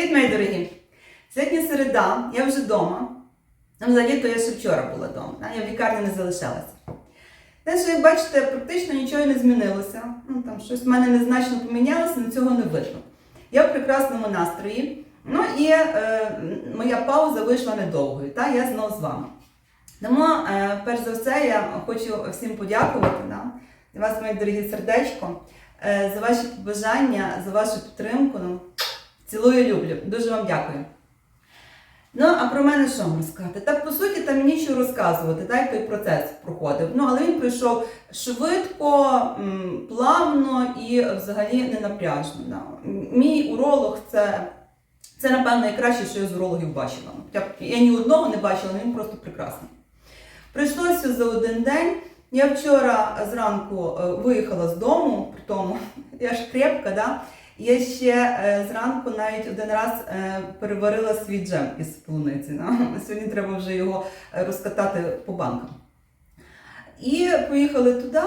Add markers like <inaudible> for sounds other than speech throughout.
Привіт, мої дорогі! Сьогодні середа, я вже вдома. Ну, взагалі-то я ще вчора була вдома, я в лікарні не залишалася. Те, що, як бачите, практично нічого не змінилося. Ну, там щось в мене незначно помінялося, але цього не видно. Я в прекрасному настрої. Ну і е, моя пауза вийшла недовгою, та я знову з вами. Тому, е, перш за все, я хочу всім подякувати да, вас, мої дорогі сердечко, е, за ваші побажання, за вашу підтримку. Ну, цілую люблю. Дуже вам дякую. Ну, а про мене що вам розказати? Так, по суті, там мені що розказувати, так, той процес проходив. Ну, але він пройшов швидко, плавно і взагалі не напряжно. Мій уролог це, це, напевно, найкраще, що я з урологів бачила. Я ні одного не бачила, він просто прекрасний. Прийшлося за один день. Я вчора зранку е, виїхала з дому, при тому <laughs> я ж крепка, да? Я ще е, зранку навіть один раз е, переварила свій джем із полуниці. <laughs> Сьогодні треба вже його е, розкатати по банкам. І поїхали туди.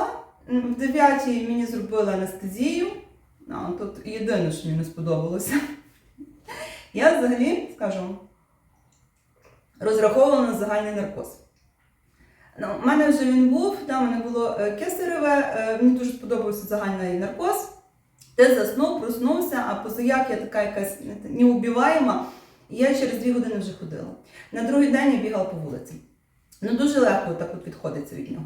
В 9 мені зробили анестезію. Тут єдине, що мені не сподобалося. <laughs> Я взагалі, скажу, розраховувала на загальний наркоз. Ну, у мене вже він був, там мене було кесареве, мені дуже сподобався загальний наркоз. Ти заснув, проснувся, а позаяк я така якась неубіваєма, і я через дві години вже ходила. На другий день я бігала по вулиці. Ну дуже легко так от відходиться від нього.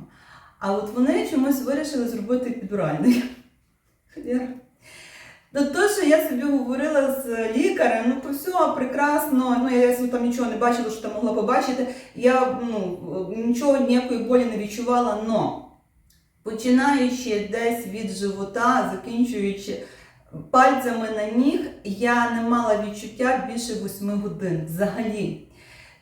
А от вони чомусь вирішили зробити підуральний. Я- Ну, то, що я собі говорила з лікарем, ну то все прекрасно. Ну я ясно, там нічого не бачила, що там могла побачити. Я ну, нічого ніякої болі не відчувала, но починаючи десь від живота, закінчуючи пальцями на ніг, я не мала відчуття більше 8 годин взагалі.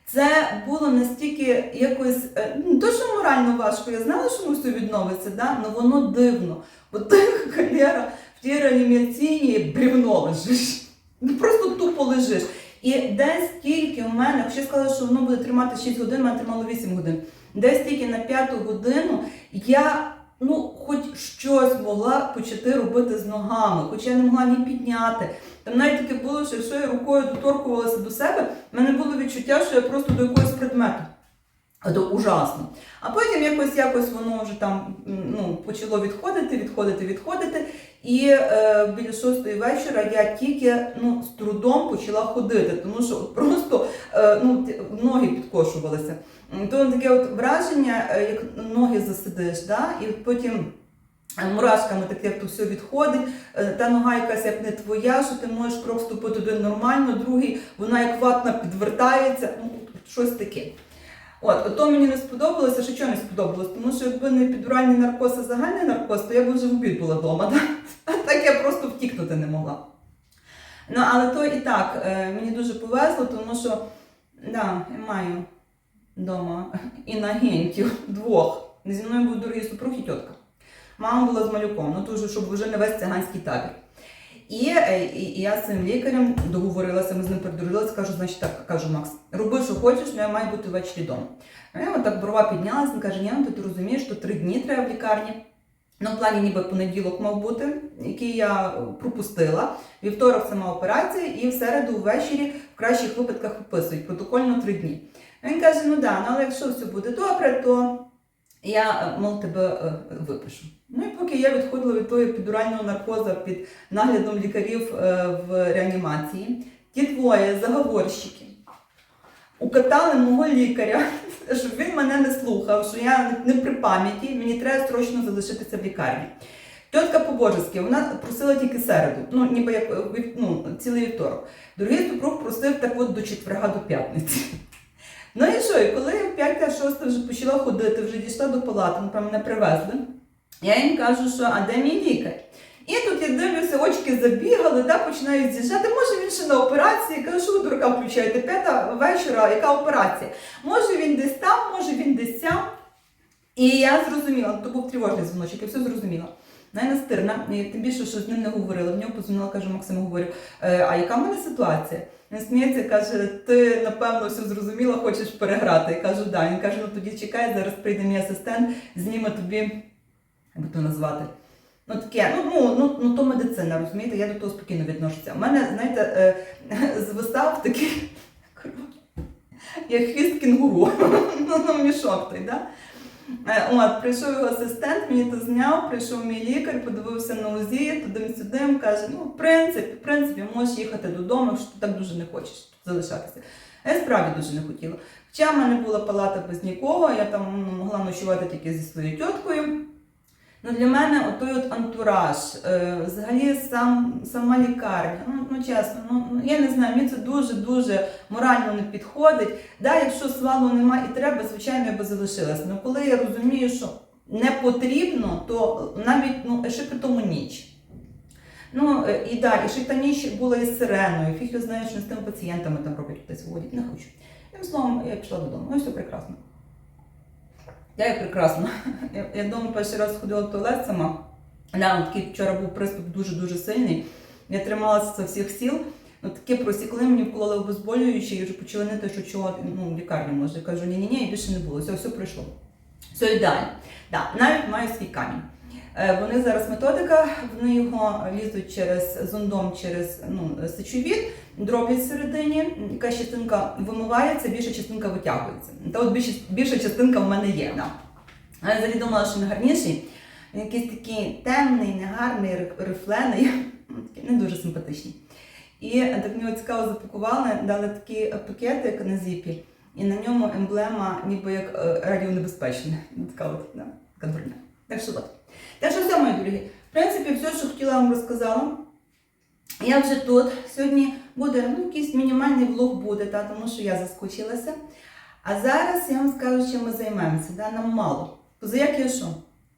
Це було настільки якось, е, ну то, що морально важко, я знала, що воно все відновиться, да? але воно дивно. Бо ти, <laughs> холера, в тій реанімаційній брівно лежиш. Ну, Просто тупо лежиш. І десь тільки в мене, я сказала, що воно буде тримати 6 годин, мене тримало 8 годин. Десь тільки на п'яту годину я ну, хоч щось могла почати робити з ногами, хоч я не могла ні підняти. Там навіть таке було, що якщо я рукою доторкувалася до себе, в мене було відчуття, що я просто до якогось предмету. То ужасно. А потім якось якось воно вже там ну, почало відходити, відходити, відходити. І е, біля шостої вечора я тільки ну, з трудом почала ходити, тому що просто е, ну, ноги підкошувалися. То таке от враження, е, як ноги засидиш, да? і потім. е, Мурашками таке то все відходить, е, та нога якась як не твоя, що ти можеш крок ступити один нормально, другий вона як ватна підвертається, ну щось таке. От, ото мені не сподобалося, що чого не сподобалось, тому що якби не підуральний наркоз, а загальний наркоз, то я б вже в обід була вдома. Да? А так я просто втікнути не могла. Ну, але то і так, е, мені дуже повезло, тому що да, я маю вдома інагентів двох. Зі мною був дорогий супруг і тітка. Мама була з малюком, ну то вже, щоб вже не весь циганський табір. І, е, і, і я з цим лікарем договорилася, ми з ним придружилися, кажу, значить так, кажу, Макс, роби, що хочеш, але я маю бути ввечері вдома. Ну, я так брова піднялася, він каже, ні, ну ти розумієш, що три дні треба в лікарні. Ну, в плані ніби понеділок мав бути, який я пропустила. Вівторок сама операція, і в середу ввечері в кращих випадках виписують протокольно три дні. Він каже: ну да, ну але якщо все буде добре, то я е, мов тебе е, випишу. Ну і поки я відходила від того епідурального наркоза під наглядом лікарів е, в реанімації, ті двоє заговорщики укатали мого лікаря, <laughs> щоб він мене не слухав, що я не при пам'яті, мені треба срочно залишитися в лікарні. Тітка по-божески, вона просила тільки середу, ну ніби як ну, цілий вівторок. Другий супруг просив так от до четверга до п'ятниці. Ну і що, і коли я в 5-6 вже почала ходити, вже дійшла до палати, ну, там мене привезли, я їм кажу, що а де мій лікар? І тут я дивлюся, очки забігали, да, починають з'їжджати. Може він ще на операції. Кажу, що ви дурака включаєте? П'ята вечора, яка операція? Може він десь там, може він десь сям. І я зрозуміла, то був тривожний дзвіночок, я все зрозуміла. Вона настирна, тим більше, що з ним не говорила. В нього позвонила, кажу, Максиму, говорю, «Е, а яка в мене ситуація? Він сміється, каже, ти напевно все зрозуміла, хочеш переграти. Я кажу, да. Він каже, ну тоді чекай, зараз прийде мій асистент, зніме тобі, як би то назвати, Ну таке, ну, ну, ну, ну то медицина, розумієте, я до того спокійно відношуся. У мене, знаєте, е, вистав такий <laughs> як хвіст кінгуру. <laughs> ну, ну, мішок той, да? Е, От, прийшов його асистент, мені то зняв, прийшов мій лікар, подивився на УЗІ, туди-сюди, каже, ну, в принципі, в принципі, можеш їхати додому, якщо ти так дуже не хочеш залишатися. Я справді дуже не хотіла. Хоча в мене була палата без нікого, я там ну, могла ночувати тільки зі своєю тіткою. Ну, для мене отой от антураж, е, взагалі сам, сама лікарня, ну, ну чесно, ну, ну, я не знаю, мені це дуже-дуже морально не підходить. Да, якщо свалу немає і треба, звичайно, я би залишилась. Ну коли я розумію, що не потрібно, то навіть ну, ще при тому ніч. Ну е, і да, і ще та ніч була із сиреною, фіг знає, що з тими пацієнтами там роблять десь водять, не хочу. Тим словом, я пішла додому, ну все прекрасно. Я як прекрасно. Я, я вдома перший раз ходила в туалет сама. Да, такий вчора був приступ дуже-дуже сильний. Я трималася з всіх сіл. Ну, таке просікли, мені вкололи обезболюючі і вже почали нити, що чого ну, в лікарні може. Я кажу, ні-ні-ні, і більше не було. Все, все пройшло. Все ідеально. Да, навіть маю свій камінь. Е, Вони зараз методика, вони його лізуть через зондом через ну, сечовід, дроблять всередині, якась частинка вимивається, більша частинка витягується. Та от більша, більша частинка в мене є. Да. Я взагалі думала, що він гарніший. Він якийсь такий темний, негарний, ри- рифлений, не дуже симпатичний. І так мені цікаво запакували, дали такий пакетик на зіпі, і на ньому емблема ніби як е, радіонебезпечне. Така от, да, така. Так що от. Так що все, мої дорогі. В принципі, все, що хотіла вам розказала. Я вже тут. Сьогодні буде ну, якийсь мінімальний влог буде, та, тому що я заскучилася. А зараз я вам скажу, чим ми займемося. Да? Нам мало. Позаяк я що?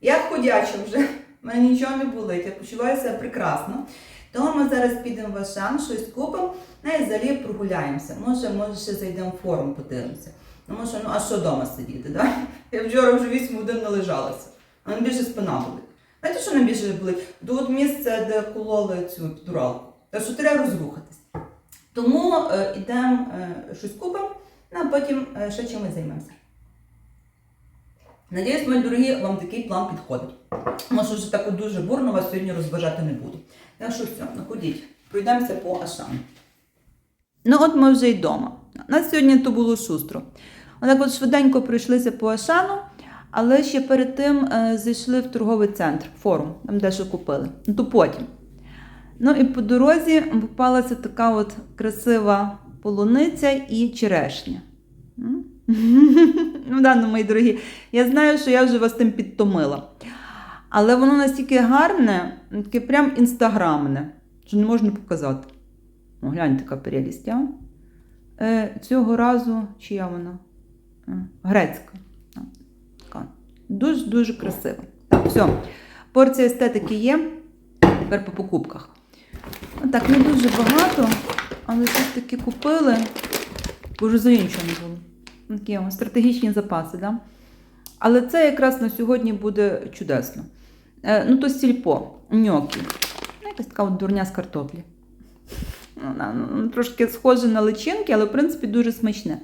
Я ходяча вже, в мене нічого не болить, я почуваюся прекрасно. Тому ми зараз підемо в Ашан, щось купимо, ну і взагалі прогуляємося. Може, може ще зайдемо в форум, подивимося. Тому що, ну а що вдома сидіти? Да? Я вчора вже 8 годин належалася, а найбільше спина болить. Знаєте, що найбільше болить? До от місця, де кололи цю підуралку. Так що треба розрухатись. Тому е, йдемо е, щось купимо, ну, а потім е, ще чимось займемося. Надіюсь, мої дорогі, вам такий план підходить. Може, вже так дуже бурно вас сьогодні розважати не буду. Так що все, ну ходіть, пройдемося по Ашану. Ну, от ми вже й вдома. У нас сьогодні то було шустро. Отак от швиденько пройшлися по Ашану, але ще перед тим е, зайшли в торговий центр, форум, там дещо купили. Ну, то потім. Ну і по дорозі попалася така от красива полуниця і черешня. <laughs> Ну, да, ну, мої дорогі, я знаю, що я вже вас тим підтомила. Але воно настільки гарне, таке прям інстаграмне, що не можна показати. О, гляньте, яка прелість, а? Е, цього разу, чия вона? Е, Грецька. Дуже-дуже красива. Так, все. Порція естетики є. Тепер по покупках. Так, не дуже багато, але щось таки купили, бо вже за нічого не було. Такі стратегічні запаси, да? Але це якраз на сьогодні буде чудесно. Е, ну, то сільпо, ньокі. Ну, якась така от дурня з картоплі. Ну, Трошки схоже на личинки, але в принципі дуже смачне.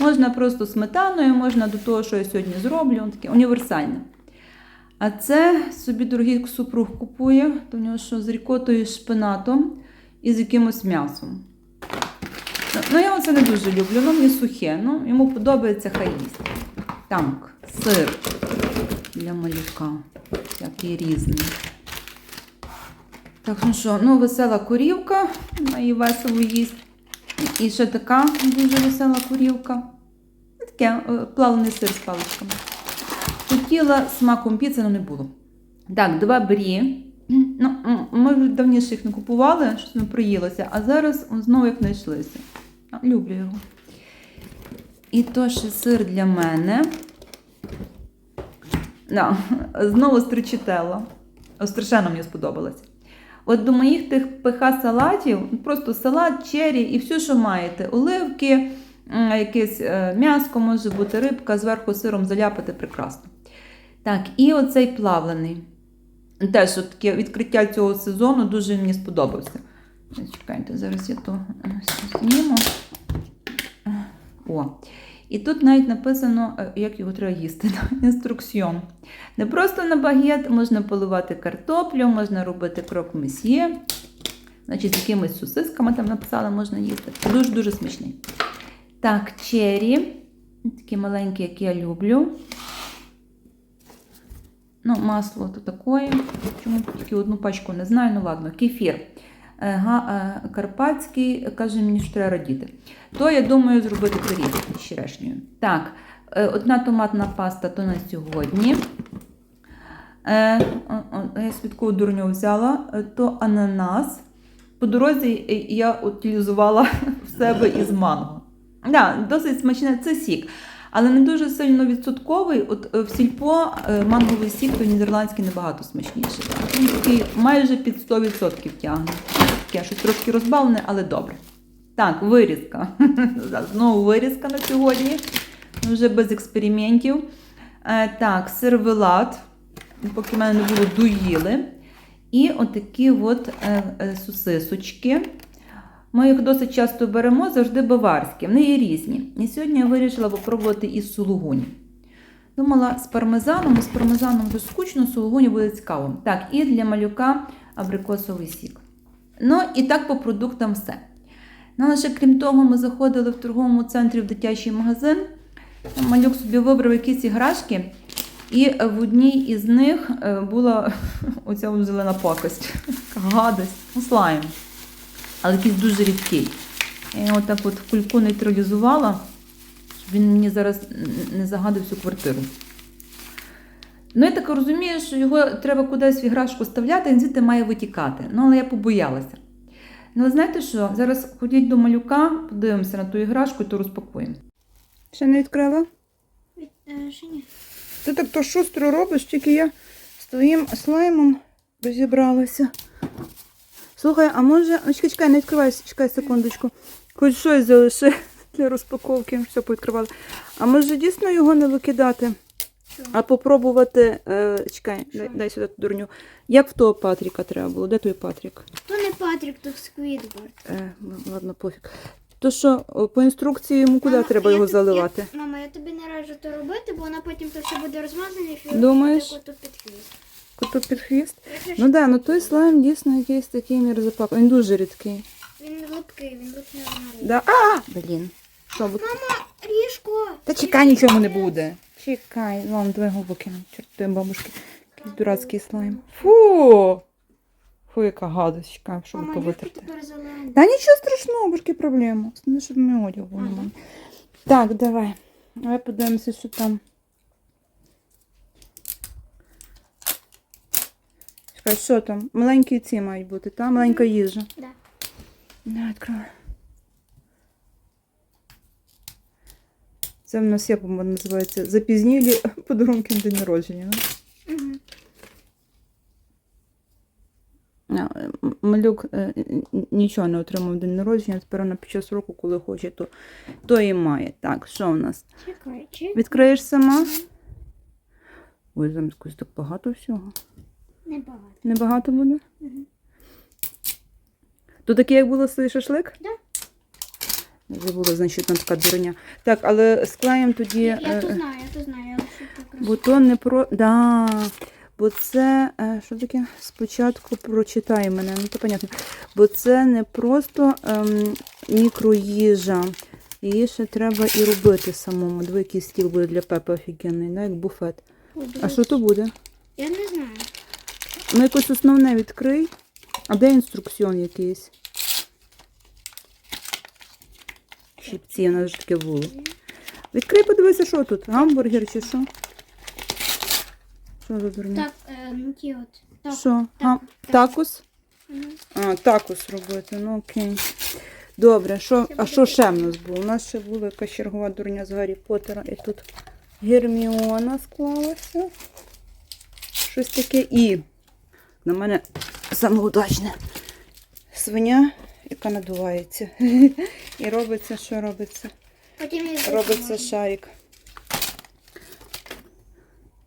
Можна просто сметаною, можна до того, що я сьогодні зроблю, воно таке універсальне. А це собі дорогий супруг купує, то в нього що з рікотою шпинатом і з якимось м'ясом. Ну, я оце не дуже люблю, ну мені сухе. Ну, йому подобається хай їсть. Так, сир для малюка. Який різний. Так, ну що, ну весела корівка, вона її весело їсть. І ще така дуже весела корівка. Ну, Таке е, плавлений сир з паличками. Хотіла смаком піци, але не було. Так, два брі. <clears throat> Ну, ми давніше їх не купували, щось не приїлося, а зараз знову як знайшлися. Люблю його. І то ще сир для мене. Да, <laughs> знову стричителла. Страшенно мені сподобалося. От до моїх тих ПХ салатів, просто салат, чері і все, що маєте. Оливки, якесь е, м'яско, може бути рибка, зверху сиром заляпати прекрасно. Так, і оцей плавлений. Теж таке відкриття цього сезону дуже мені сподобався. Чекайте, зараз я то е, зніму. О. І тут навіть написано, е, як його треба їсти. <laughs> Інструкціон. Не просто на багет, можна поливати картоплю, можна робити крок месьє. Значить, з якимись сосисками там написали, можна їсти. Дуже-дуже смачний. Так, чері. Такі маленькі, як я люблю. Ну, масло то такое. Чому тільки одну пачку не знаю, ну ладно, кефір. Е, е, Карпатський каже мені, що треба радіти. То я думаю зробити пиріг з черешнею. Так, е, одна томатна паста то на сьогодні. Я свідку дурню взяла, то ананас. По дорозі я утилізувала <laughs> в себе із манго. Да, досить смачне це сік. Але не дуже сильно відсотковий. От е, в сільпо е, манговий сік, то нідерландський набагато смачніший. Він такий майже під 100% тягне. Таке щось трошки розбавлене, але добре. Так, вирізка. <laughs> Знову вирізка на сьогодні. Вже без експериментів. Е, так, сервелат. Поки в мене не було, доїли. І отакі от сосисочки. Ми їх досить часто беремо, завжди баварські. Вони є різні. І сьогодні я вирішила попробувати із сулугуні. Думала, з пармезаном, з пармезаном вже скучно, сулугуні буде цікаво. Так, і для малюка абрикосовий сік. Ну і так по продуктам все. Ну, ще крім того, ми заходили в торговому центрі в дитячий магазин. Малюк собі вибрав якісь іграшки, і в одній із них е, була <laughs> оця зелена пакость. <laughs> Гадость, ну, слайм. Але якийсь дуже рідкий. Я його так от в кульку нейтралізувала, щоб він мені зараз не загадив всю квартиру. Ну, я так розумію, що його треба кудись в іграшку ставляти, він звідти має витікати. Ну, але я побоялася. Ну, але знаєте що? Зараз ходіть до малюка, подивимося на ту іграшку і то розпакуємо. Ще не відкрила? Е, Ще ні. Ти так то шустро робиш, тільки я з твоїм слаймом розібралася. Слухай, а може. Ну, чекай, чекай, не відкривай, чекай секундочку. Хоч щось залиши <laughs> для розпаковки, все повідкривали. А може дійсно його не викидати, а попробувати. Е, чекай, дай, дай сюди ту дурню. Як в того Патріка треба було? Де той Патрік? То не Патрік, то Сквідвард. Е, ладно, пофіг. То що, по інструкції йому куди Мама, треба я його тобі- заливати? Я, мама, я тобі не раджу то робити, бо вона потім то все буде розмазане і Думаєш? таку під хвіст. Коту під хвіст? Ну так, да, ну той слайм дійсно якийсь такий мірзапак. Він дуже рідкий. Він липкий, він липне на Да. А! Блін. Що, бу- Ріжко! Та чекай, нічого не буде. Чекай, вам давай глибокі. Чорти бабушки. Якийсь дурацький слайм. Фу! Фу, яка гадость, чекай, щоб Мама, повитерти. Та нічого страшного, бушки проблема. Не щоб ми одяг було. Ага. Так, давай. Давай подивимося, що там. Чекай, що там? Маленькі ці мають бути, та? Маленька їжа. Да. Не відкривай. Це в нас як називається? Запізнілі подарунки на день народження. Да? Угу. А, Малюк е, нічого не отримав день народження, тепер вона під час року, коли хоче, то, то і має. Так, що в нас? Чекай, чи? Відкриєш сама? Ой, якось так багато всього. Небагато. Небагато буде? Мгм. То такий, як було свій шашлик? Да. Я забула, значить, там така дурня. Так, але склеїмо тоді. Я, я е, то знаю, я то знаю, я. Бо то не про. Да. Бо це. е, Що таке? Спочатку прочитай мене, ну то понятно. Бо це не просто ем, мікроїжа. Її ще треба і робити самому. Диви, який стіл буде для Пепи офігенний, да? як буфет. А що то буде? Я не знаю. Ну, якось основне відкрий. А де інструкціон якийсь? Щипці, у нас ж таке було. Відкрий, подивися, що тут. Гамбургер чи що? Що за дурня? Так, е, ну ті от. Так. Що? так, Гам- так. Такос? Мгм. А, такос робити, ну окей. Добре, що, а що ще в нас було? У нас ще була якась чергова дурня з Гаррі Поттера, і тут Герміона склалася. Щось таке. І на мене саме удачне свиня, яка надувається. <laughs> І робиться, що робиться? Робиться шарик.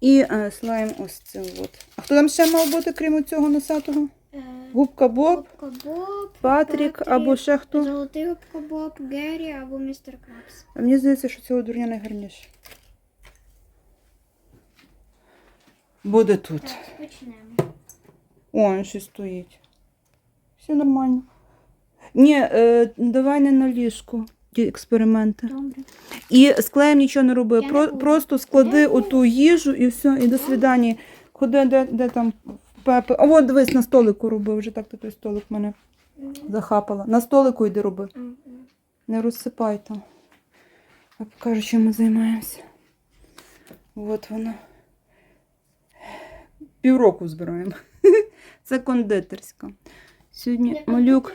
І е, слайм ось цим от. А хто там ще мав бути, крім цього носатого? Е, Губка Боб, Губка Боб, Патрік Патрік, або ще хто. Золотий Губка Боб, Геррі або містер Крабс. А мені здається, що цього дурня найгарніше. Буде тут. Так, почнемо. О, він щось стоїть. Все нормально. Ні, е, давай не на ліжку. Ті експерименти. Добре. І з клеєм нічого не роби. Я не буду. просто склади Я не оту їжу і все, і до свидання. Ходи, де, де там пепе. А от дивись, на столику роби. Вже так ти той столик мене захапала. На столику йди роби. Не розсипай там. Я покажу, чим ми займаємося. От воно. Півроку збираємо. <laughs> Це кондитерська. Сьогодні малюк.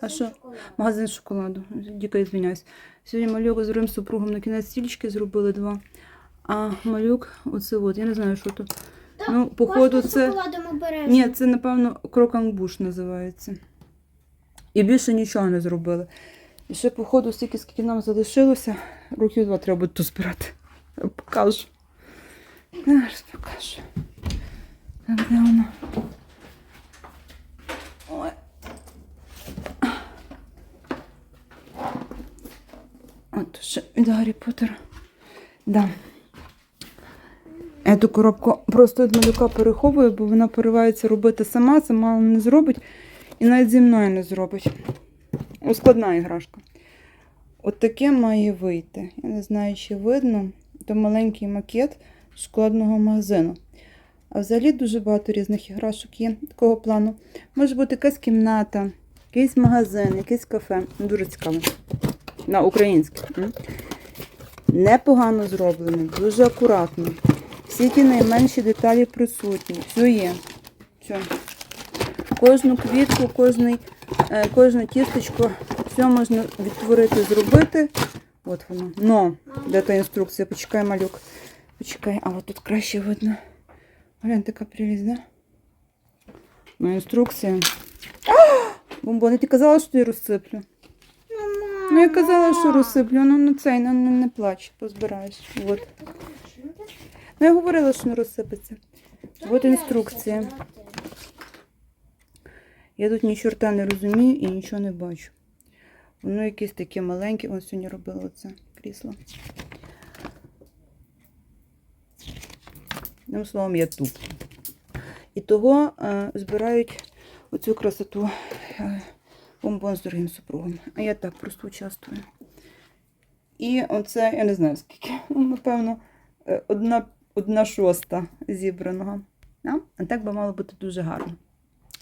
А що? Магазин шоколаду. Дико звиняюсь. Сьогодні малюк з другим супругом на кінець стільчики зробили два. А малюк, оце от, я не знаю, що тут. Ну, походу, це. Ні, це, напевно, крокангбуш називається. І більше нічого не зробили. І ще, походу, стільки, скільки нам залишилося, років два треба буде то збирати. Я покажу. Зараз покажу. Так, де воно? От ще від Гаррі Поттера. Да. Я ту коробку просто від малюка переховую, бо вона поривається робити сама, сама не зробить. І навіть зі мною не зробить. Складна іграшка. От таке має вийти. Я не знаю, чи видно. Це маленький макет шоколадного магазину. А взагалі дуже багато різних іграшок є такого плану. Може бути якась кімната, якийсь магазин, якийсь кафе. Дуже цікаво. На українське. м. Непогано зроблено, дуже акуратно. Всі ті найменші деталі присутні. Все є. Все. Кожну квітку, е, кожне тістечко, все можна відтворити, зробити. От воно. Но, де та інструкція? Почекай, малюк. Почекай, а от тут краще видно. Глянь, така прелість, да? Ну, інструкція. А! Бомбон, я ти казала, що я розсиплю. Ну, я казала, що розсиплю, ну на цей, ну, не, не плач, позбираєш. От. Ну, я говорила, що не розсипеться. От інструкція. Я тут ні чорта не розумію і нічого не бачу. Воно якесь таке маленьке. Ось сьогодні робила оце крісло. Одним словом, я туп. І того е, збирають оцю красоту е, бомбон з другим супругом. А я так просто участвую. І оце, я не знаю скільки, ну, напевно, е, одна, одна шоста зібраного. Да? А так би мало бути дуже гарно.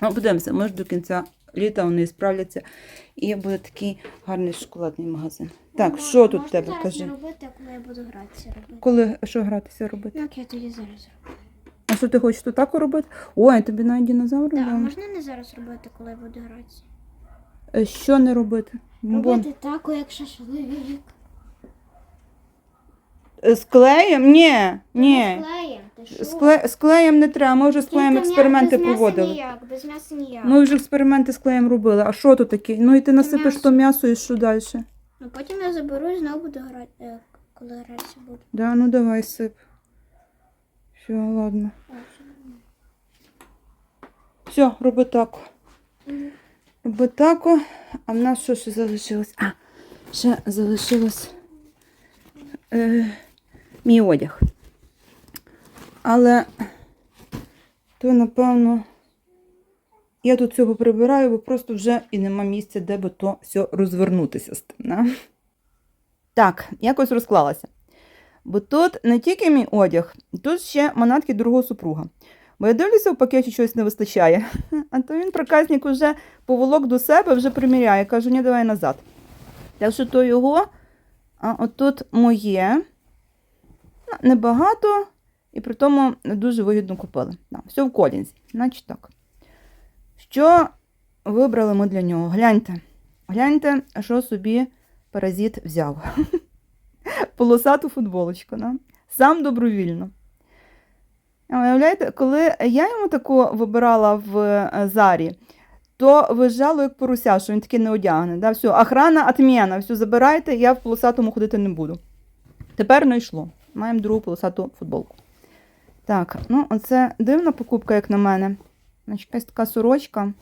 Ну, подивимося, може до кінця літа вони справляться і буде такий гарний шоколадний магазин. Так, що тут в тебе? Кажи. робити, коли я буду гратися робити. Коли що гратися робити? Як я тоді зараз роблю. А що ти хочеш тут так робити? Ой, тобі навіть динозавр Так, а можна не зараз робити, коли я буду гратися? Е, Що не робити? Бон. Робити тако, як шашлик. Е, З клеєм? Ні, ні. З клеєм? З, клеєм не треба. Ми вже з клеєм експерименти без м'яса проводили. ніяк, без м'яса ніяк. Ми вже експерименти з клеєм робили. А що тут таке? Ну і ти насипеш м'ясо. то м'ясо і що далі? Ну потім я заберу і знову буду грати, е, коли гратися буду. Да, ну давай сип. Все, ладно. Все, роби тако. Мгм. Роби тако. А в нас що ще залишилось? А, ще залишилось е, мій одяг. Але то, напевно, я тут цього прибираю, бо просто вже і нема місця, де би то все розвернутися. Да? Так, якось розклалася. Бо тут не тільки мій одяг, тут ще манатки другого супруга. Бо я дивлюся, в пакеті щось не вистачає. <laughs> А то він проказник вже поволок до себе, вже приміряє. Кажу, ні, давай назад. Так що то його, а отут моє. Ну, Небагато, і при тому дуже вигідно купили. Да, все в колінзі. Значить так. Що вибрали ми для нього? Гляньте. Гляньте, що собі паразит взяв. <laughs> Полосату футболочку. Да? Сам добровільно. А Уявляєте, коли я йому таку вибирала в е, Зарі, то виїжджало як порося, що він такий не одягне. Да? Все, охрана отміна, все забирайте, я в полосатому ходити не буду. Тепер не йшло. Маємо другу полосату футболку. Так, ну оце дивна покупка, як на мене. Значить, якась така сорочка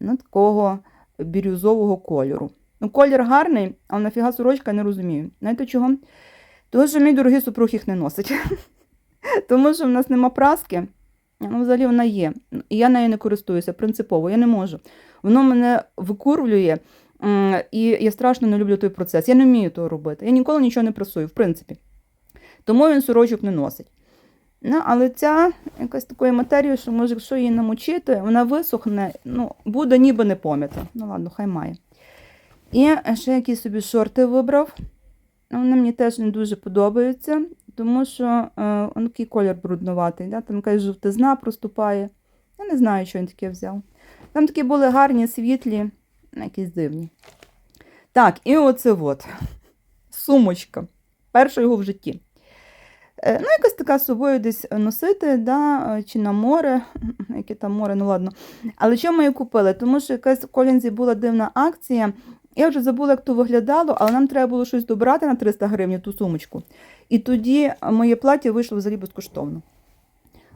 ну, такого бірюзового кольору. Ну, колір гарний, але нафіга сорочка не розумію. Знаєте чого? Тому що мій дорогий супруг їх не носить. <laughs> Тому що в нас нема праски. Ну, взагалі вона є. І я нею не користуюся принципово, я не можу. Воно мене викурвлює, і я страшно не люблю той процес. Я не вмію того робити. Я ніколи нічого не прасую, в принципі. Тому він сорочок не носить. Ну, але ця якась такої матерії, що може, якщо її намочити, вона висохне, ну, буде ніби не пом'ята. Ну ладно, хай має. І ще якісь собі шорти вибрав. Ну, Вони мені теж не дуже подобаються, тому що е, такий колір бруднуватий. Да? Там якась жовтизна проступає. Я не знаю, що він таке взяв. Там такі були гарні, світлі, ну, якісь дивні. Так, і оце от. Сумочка. Перша його в житті. Е, Ну, якось така з собою десь носити, да, е, чи на море, <laughs> яке там море, ну ладно. Але що ми її купили? Тому що якась в Колінзі була дивна акція. Я вже забула, як то виглядало, але нам треба було щось добрати на 300 гривень, ту сумочку. І тоді моє плаття вийшло взагалі безкоштовно.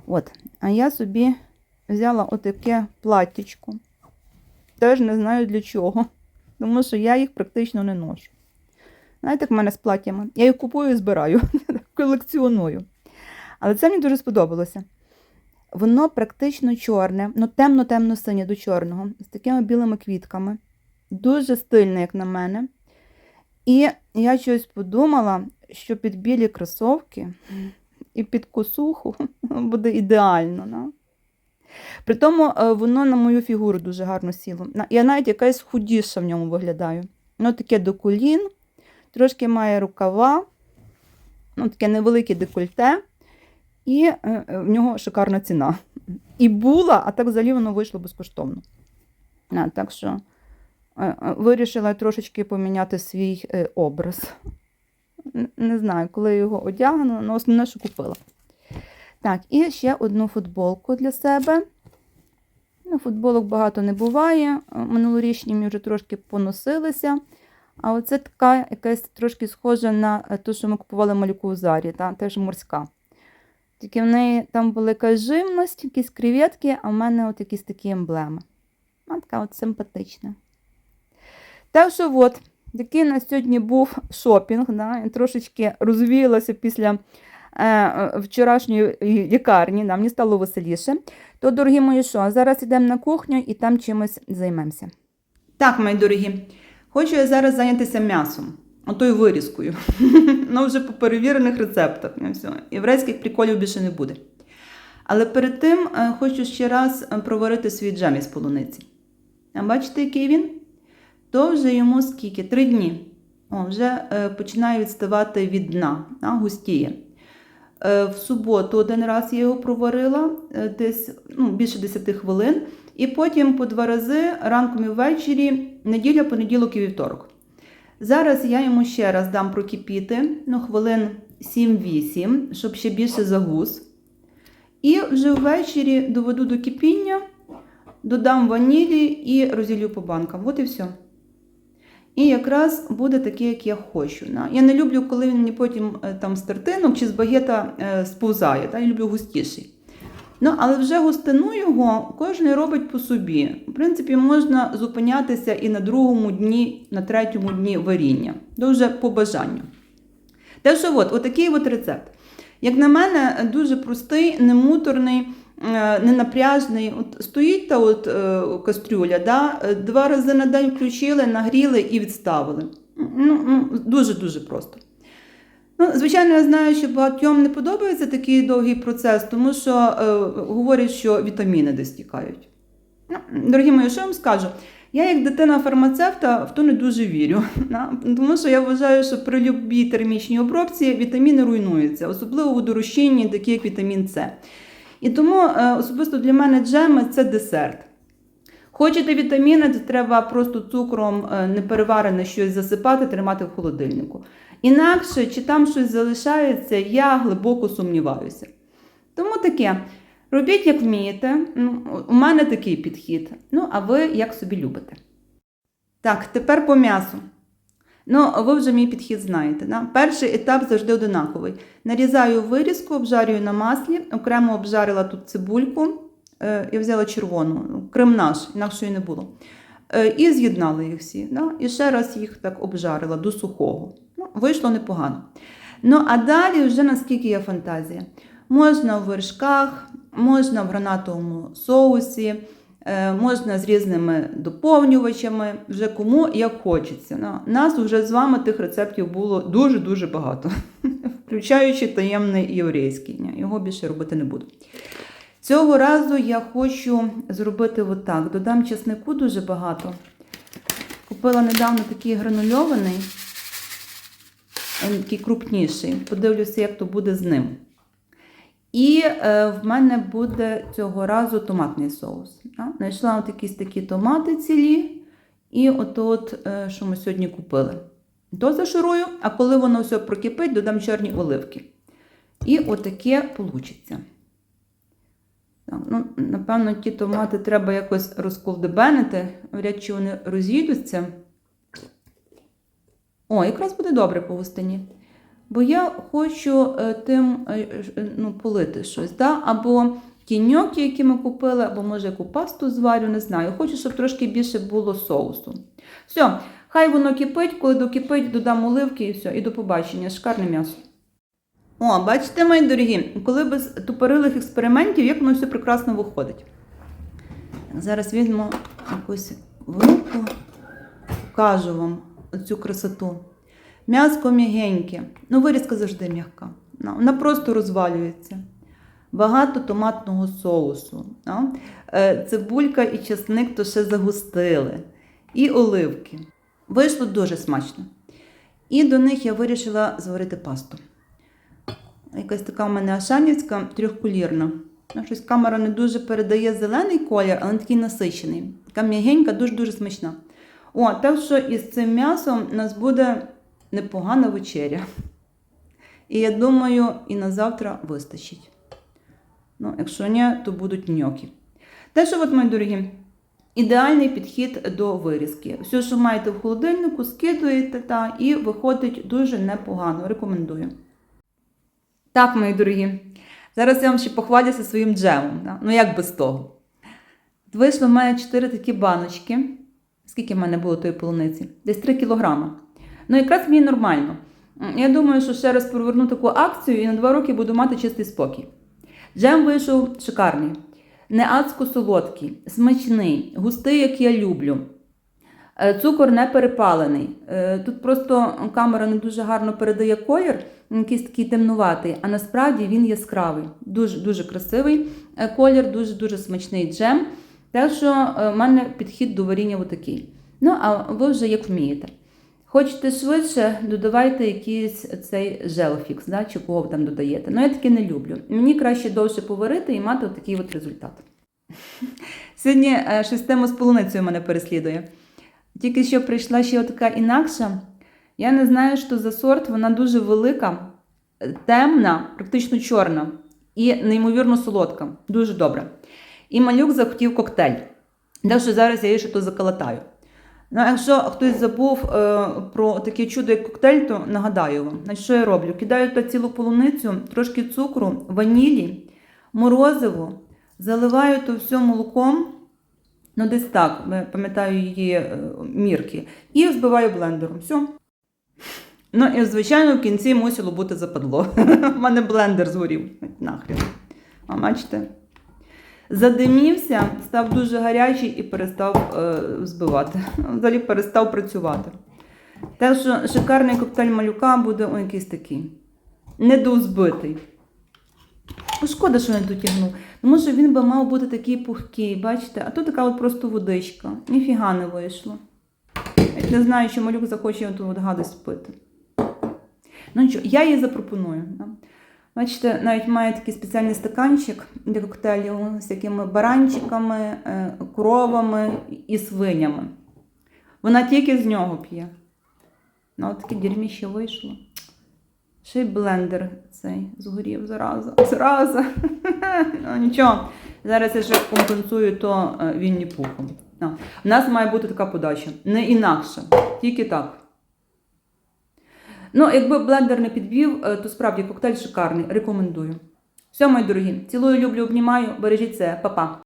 От, а я собі взяла отаке платтячко. Теж не знаю для чого, тому що я їх практично не ношу. Знаєте, як в мене з платтями? Я їх купую і збираю, <laughs> колекціоную. Але це мені дуже сподобалося. Воно практично чорне, ну темно-темно синє до чорного, з такими білими квітками. Дуже стильне, як на мене. І я щось подумала, що під білі кросовки і під косуху <laughs> буде ідеально. Да? При тому е, воно на мою фігуру дуже гарно сіло. Я навіть якась худіша в ньому виглядаю. Воно таке до колін, трошки має рукава, ну, таке невелике декольте, і е, е, в нього шикарна ціна. І була, а так взагалі воно вийшло безкоштовно. Так що вирішила трошечки поміняти свій е, образ. Не знаю, коли його одягну, але основне, що купила. Так, і ще одну футболку для себе. Ну, футболок багато не буває. е, Минулорічні мені вже трошки поносилися. А оце така якась трошки схожа на е, ту, що ми купували малюку в зарі, та, теж морська. Тільки в неї там була якась живність, якісь креветки, а в мене от якісь такі емблеми. Вона така от симпатична. Так що от, такий на сьогодні був шопінг. Да? Трошечки розвіялася після е, е, вчорашньої лікарні, да? мені стало веселіше. То, дорогі мої, що, зараз йдемо на кухню і там чимось займемося. Так, мої дорогі, хочу я зараз зайнятися м'ясом, отою вирізкою. <laughs> Ну, вже по перевірених рецептах. Все. Єврейських приколів більше не буде. Але перед тим е, хочу ще раз е, проварити свій джем із полуниці. А бачите, який він? То вже йому скільки? Три дні. О, вже е, починає відставати від дна, а, густіє. Е, в суботу один раз я його проварила, е, десь ну, більше 10 хвилин. І потім по два рази ранком і ввечері, неділя, понеділок і вівторок. Зараз я йому ще раз дам прокипіти, ну, хвилин 7-8, щоб ще більше загус. І вже ввечері доведу до кипіння, додам ванілі і розділю по банкам. От і все. І якраз буде такий, як я хочу. Я не люблю, коли він мені потім е, там з тертинок чи з багета е, сповзає. Я люблю густіший. Ну, але вже густину його кожен робить по собі. В принципі, можна зупинятися і на другому дні, на третьому дні варіння. Дуже по бажанню. Так що от, отакий от рецепт. Як на мене, дуже простий, немуторний, ненапряжний. От стоїть та от е, кастрюля, да? е, два рази на день включили, нагріли і відставили. Ну, дуже-дуже просто. Ну, звичайно, я знаю, що багатьом не подобається такий довгий процес, тому що е, говорять, що вітаміни десь тікають. Ну, дорогі мої, що я вам скажу? Я, як дитина фармацевта, в то не дуже вірю. <laughs> да, Тому що я вважаю, що при любій термічній обробці вітаміни руйнуються, особливо у водорозчинні, такі як вітамін С. І тому е, особисто для мене джеми це десерт. Хочете вітаміни, то треба просто цукром е, непереварене щось засипати, тримати в холодильнику. Інакше, чи там щось залишається, я глибоко сумніваюся. Тому таке. Робіть, як вмієте. Ну, у мене такий підхід. Ну, а ви як собі любите. Так, тепер по м'ясу. Ну, ви вже мій підхід знаєте. Да? Перший етап завжди одинаковий. Нарізаю вирізку, обжарюю на маслі, окремо обжарила тут цибульку, е, я взяла червону, ну, крем наш, інакшої не було. Е, І з'єднала їх всі. Да? І ще раз їх так обжарила до сухого. Ну, вийшло непогано. Ну, а далі вже наскільки є фантазія. Можна в вершках, можна в гранатовому соусі, е, можна з різними доповнювачами, вже кому як хочеться. Ну, Нас вже з вами тих рецептів було дуже-дуже багато, <laughs> включаючи таємний єврейський. Його більше робити не буду. Цього разу я хочу зробити отак. Додам чеснику дуже багато. Купила недавно такий гранульований, такий крупніший. Подивлюся, як то буде з ним. І е, в мене буде цього разу томатний соус. Да? Знайшла от якісь такі томати цілі, і от, от е, що ми сьогодні купили. То заширую, а коли воно все прокипить, додам чорні оливки. І отаке. Так, ну, напевно, ті томати треба якось розколдебенити, вряд чи вони розійдуться. О, якраз буде добре по густині. Бо я хочу е, тим е, е, ну, полити щось. Да? Або ті ньокі, які ми купили, або може яку пасту зварю, не знаю. Хочу, щоб трошки більше було соусу. Все, хай воно кипить, коли докипить, додам оливки і все, і до побачення. Шикарне м'ясо. О, бачите, мої дорогі, коли без тупорилих експериментів, як воно все прекрасно виходить. Зараз візьму якусь велику, покажу вам цю красоту. М'яско м'ягеньке. Ну, вирізка завжди м'яка. Вона просто розвалюється. Багато томатного соусу. Е, Цибулька і чесник то ще загустили. І оливки. Вийшло дуже смачно. І до них я вирішила зварити пасту. Якась така в мене ашанівська, трьохколірна. Ну, Щось камера не дуже передає зелений колір, але такий насичений. Така м'ягенька, дуже-дуже смачна. О, так що із цим м'ясом у нас буде непогана вечеря. І я думаю, і на завтра вистачить. Ну, якщо ні, то будуть ньокі. Те, що, от, мої дорогі, ідеальний підхід до вирізки. Все, що маєте в холодильнику, скидуєте та, і виходить дуже непогано. Рекомендую. Так, мої дорогі. Зараз я вам ще похвалюся своїм джемом. да. Ну, як без того. Вийшло в мене 4 такі баночки. Скільки в мене було тої полуниці? Десь 3 кілограма. Ну, якраз мені нормально. Я думаю, що ще раз проверну таку акцію і на 2 роки буду мати чистий спокій. Джем вийшов шикарний. Не адсько солодкий, смачний, густий, як я люблю. Е, Цукор не перепалений. Е, Тут просто камера не дуже гарно передає колір, якийсь такий темнуватий, а насправді він яскравий. Дуже дуже красивий е, колір, дуже дуже смачний джем. Так що в мене підхід до варіння отакий. Ну, а ви вже як вмієте. Хочете швидше, додавайте якийсь цей желофікс, да, чи кого ви там додаєте. Ну, я таке не люблю. Мені краще довше поварити і мати такий от результат. <laughs> Сьогодні е, щось тема з полуницею мене переслідує. Тільки що прийшла ще така інакша. Я не знаю, що за сорт, вона дуже велика, е, темна, практично чорна і неймовірно солодка. Дуже добре. І малюк захотів коктейль. Так що зараз я її ще то заколотаю. Ну, якщо хтось забув е, про таке чудо, як коктейль, то нагадаю вам. Значить, що я роблю? Кидаю туди цілу полуницю, трошки цукру, ванілі, морозиво, заливаю то все молоком, ну десь так, пам'ятаю її е, мірки, і збиваю блендером. Все. Ну і, звичайно, в кінці мусило бути западло. <laughs> У мене блендер згорів. Нахрен. А бачите? Задимівся, став дуже гарячий і перестав е, збивати. Взагалі перестав працювати. Так що шикарний коктейль малюка буде о, якийсь такий. Недозбитий. Ну, Шкода, що не дотягнув. Тому що він би мав бути такий пухкий, бачите? А тут така от просто водичка. Ніфіга не вийшло. Не знаю, що малюк захоче ту от гадость пити. Ну нічого, я її запропоную. Да? Бачите, навіть має такий спеціальний стаканчик для коктейлів з якими баранчиками, е, коровами і свинями. Вона тільки з нього п'є. Ну, от таке дерьміще вийшло. Ще й блендер цей згорів зараза. Зараза. <laughs> ну, нічого. Зараз я ще компенсую то е, Вінні пухом. У нас має бути така подача. Не інакше. Тільки так. Ну, якби блендер не підвів, е, то справді коктейль шикарний. Рекомендую. Все, мої дорогі. Цілую, люблю, обнімаю. Бережіть це, Па-па.